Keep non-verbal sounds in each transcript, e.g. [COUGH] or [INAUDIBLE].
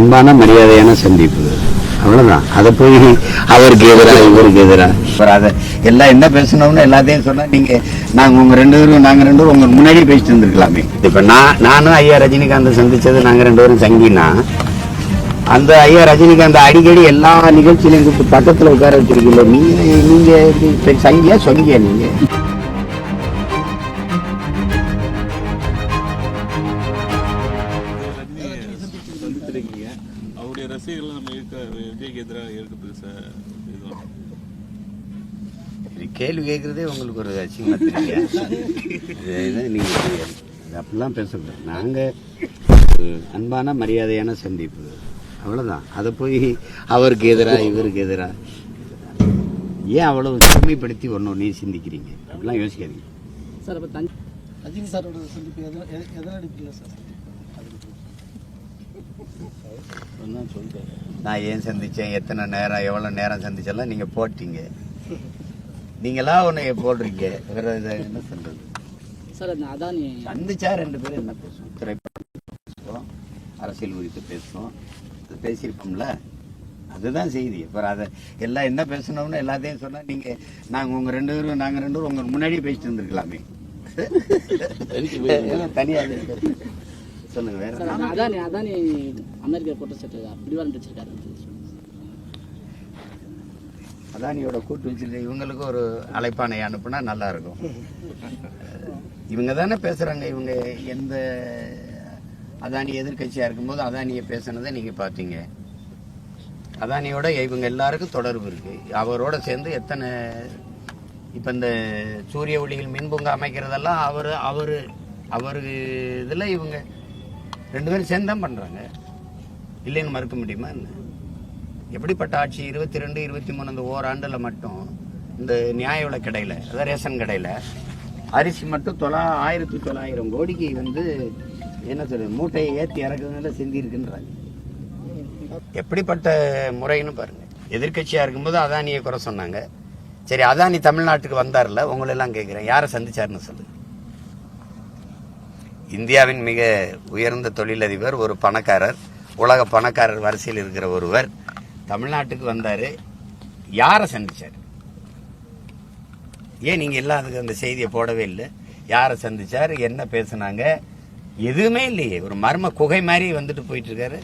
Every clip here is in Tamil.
அன்பான மரியாதையான சந்திப்பு. அவ்வளவுதான். அதை போய் அவருக்கு எதிராக இவருக்கு எதிராக அதை எல்லாம் என்ன பேசணும்னு எல்லாத்தையும் சொன்னா நீங்க நாங்க உங்க ரெண்டு பேரும் நாங்க ரெண்டு பேரும் உங்க முன்னாடி பேசிட்டு இருந்திருக்கலாமே. இப்ப நான் நானும் ஐயா ரஜினிகாந்த் சந்திச்சது நாங்க ரெண்டு பேரும் சங்கினா. அந்த ஐயா ரஜினிகாந்த் அடிக்கடி எல்லா நிகழ்ச்சியிலையும் கூப்பிட்டு பக்கத்துல உட்கார வச்சிருக்கீங்க நீங்க நீங்க சங்கியா சொங்கியா நீங்க? ரசிகர்கள் நம்ம இருக்க விஜய்க்கு எதிராக இருக்க பெருசா இதுதான் இது கேள்வி கேட்குறதே உங்களுக்கு ஒரு அசிங்கமா தெரியல நீங்க இது அப்படிலாம் பேசக்கூடாது. நாங்க ஒரு அன்பான மரியாதையான சந்திப்பு. அவ்வளவுதான். அதை போய் அவருக்கு எதிரா இவருக்கு எதிரா? ஏன் அவ்வளவு சிறுமைப்படுத்தி ஒன்று ஒன்றே சிந்திக்கிறீங்க? அப்படிலாம் யோசிக்காதீங்க. சார் இப்போ தஞ்சை ரஜினி சாரோட சந்திப்பு எதனா எத- எதனா அடிப்பீங்களா சார்? நான் ஏன் சந்திச்சேன்? எத்தனை நேரம்? எவ்வளோ நேரம் சந்திச்செல்லாம் நீங்க போட்டீங்க. நீங்களா ஒன்று போடுறீங்க? வேற இதை என்ன சொல்றது? சார் அந்த அதானி சந்திச்சா ரெண்டு பேரும் என்ன பேசுவோம்? திரைப்படம் பேசுவோம் அரசியல் குறித்து பேசுவோம். பேசியிருப்போம்ல. அதுதான் செய்தி. அப்புறம் அதை எல்லாம் என்ன பேசணும்னு எல்லாத்தையும் சொன்னா நீங்க நாங்க உங்க ரெண்டு பேரும் நாங்க ரெண்டு பேரும் உங்க முன்னாடியே பேசிட்டு இருந்திருக்கலாமே. [LAUGHS] [LAUGHS] தனியா சொல்லுங்க அதானி அதானி அமெரிக்கா குற்றச்சாட்டு பிடிவாரம் வச்சிருக்காரு. அதானியோட கூட்டு வச்சிருக்க இவங்களுக்கு ஒரு அழைப்பானை அனுப்புனா நல்லா இருக்கும். இவங்க தானே பேசுறாங்க இவங்க எந்த அதானி எதிர்க்கட்சியா இருக்கும்போது அதானியை பேசுனதை நீங்க பாத்தீங்க அதானியோட இவங்க எல்லாருக்கும் தொடர்பு இருக்கு. அவரோட சேர்ந்து எத்தனை இப்ப இந்த சூரிய ஒளிகள் மின்பூங்கா அமைக்கிறதெல்லாம் அவரு அவரு அவரு இதுல இவங்க ரெண்டு பேரும் சேர்ந்து தான் பண்ணுறாங்க இல்லைன்னு மறுக்க முடியுமா என்ன? எப்படிப்பட்ட ஆட்சி? இருபத்தி ரெண்டு இருபத்தி மூணு அந்த ஓராண்டில் மட்டும் இந்த நியாய விலை கடையில் அதாவது ரேஷன் கடையில் அரிசி மட்டும் தொள்ளா ஆயிரத்தி தொள்ளாயிரம் கோடிக்கு வந்து என்ன சொல்றது மூட்டையை ஏற்றி இறக்குறதுனால சிந்திருக்குன்றாங்க எப்படிப்பட்ட முறைன்னு பாருங்க. எதிர்கட்சியாக இருக்கும்போது அதானியை குறை சொன்னாங்க. சரி அதானி தமிழ்நாட்டுக்கு வந்தார்ல உங்களெல்லாம் கேட்குறேன் யாரை சந்திச்சாருன்னு சொல்லு. இந்தியாவின் மிக உயர்ந்த தொழிலதிபர் ஒரு பணக்காரர் உலக பணக்காரர் வரிசையில் இருக்கிற ஒருவர். தமிழ்நாட்டுக்கு வந்தார். யாரை சந்திச்சார்? ஏன் நீங்கள் எல்லாம் அதுக்கு அந்த செய்தியை போடவே இல்லை? யாரை சந்திச்சார்? என்ன பேசுனாங்க? எதுவுமே இல்லையே. ஒரு மர்ம குகை மாதிரி வந்துட்டு போயிட்டு இருக்காரு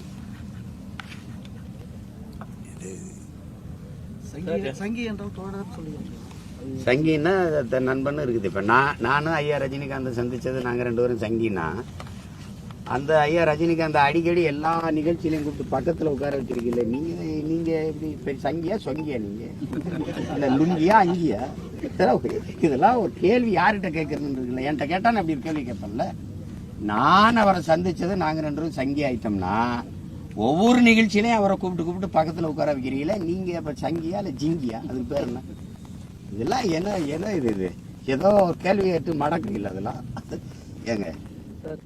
சங்கி என்றால் தோழர் சங்கின்னா தன் நண்பன் இருக்குது. இப்போ நான் நானும் ஐயா ரஜினிகாந்த் சந்திச்சது நாங்கள் ரெண்டு பேரும் சங்கினா அந்த ஐயா ரஜினிகாந்த் அடிக்கடி எல்லா நிகழ்ச்சியிலையும் கூப்பிட்டு பக்கத்தில் உட்கார வச்சிருக்கீங்க நீங்க நீங்க எப்படி பெரிய சங்கியா சொங்கியா நீங்க? இல்லை லுங்கியா அங்கியா? இதெல்லாம் ஒரு- கேள்வி யார்கிட்ட கேட்கறதுன்னு இருக்குல்ல. என்கிட்ட கேட்டால் அப்படி ஒரு கேள்வி கேட்பேன்ல. நான் அவரை சந்தித்தது நாங்க ரெண்டு பேரும் சங்கி ஆயிட்டோம்னா ஒவ்வொரு நிகழ்ச்சியிலையும் அவரை கூப்பிட்டு கூப்பிட்டு பக்கத்துல உட்கார வைக்கிறீங்களே நீங்க இப்போ சங்கியா இல்லை ஜிங்கியா? அதுக்கு பேர் என்ன? இதெல்லாம் என்ன என்ன இது இது? ஏதோ கேள்வி கேட்டு மடக்குறீங்களா அதெல்லாம்? ஏங்க. சார்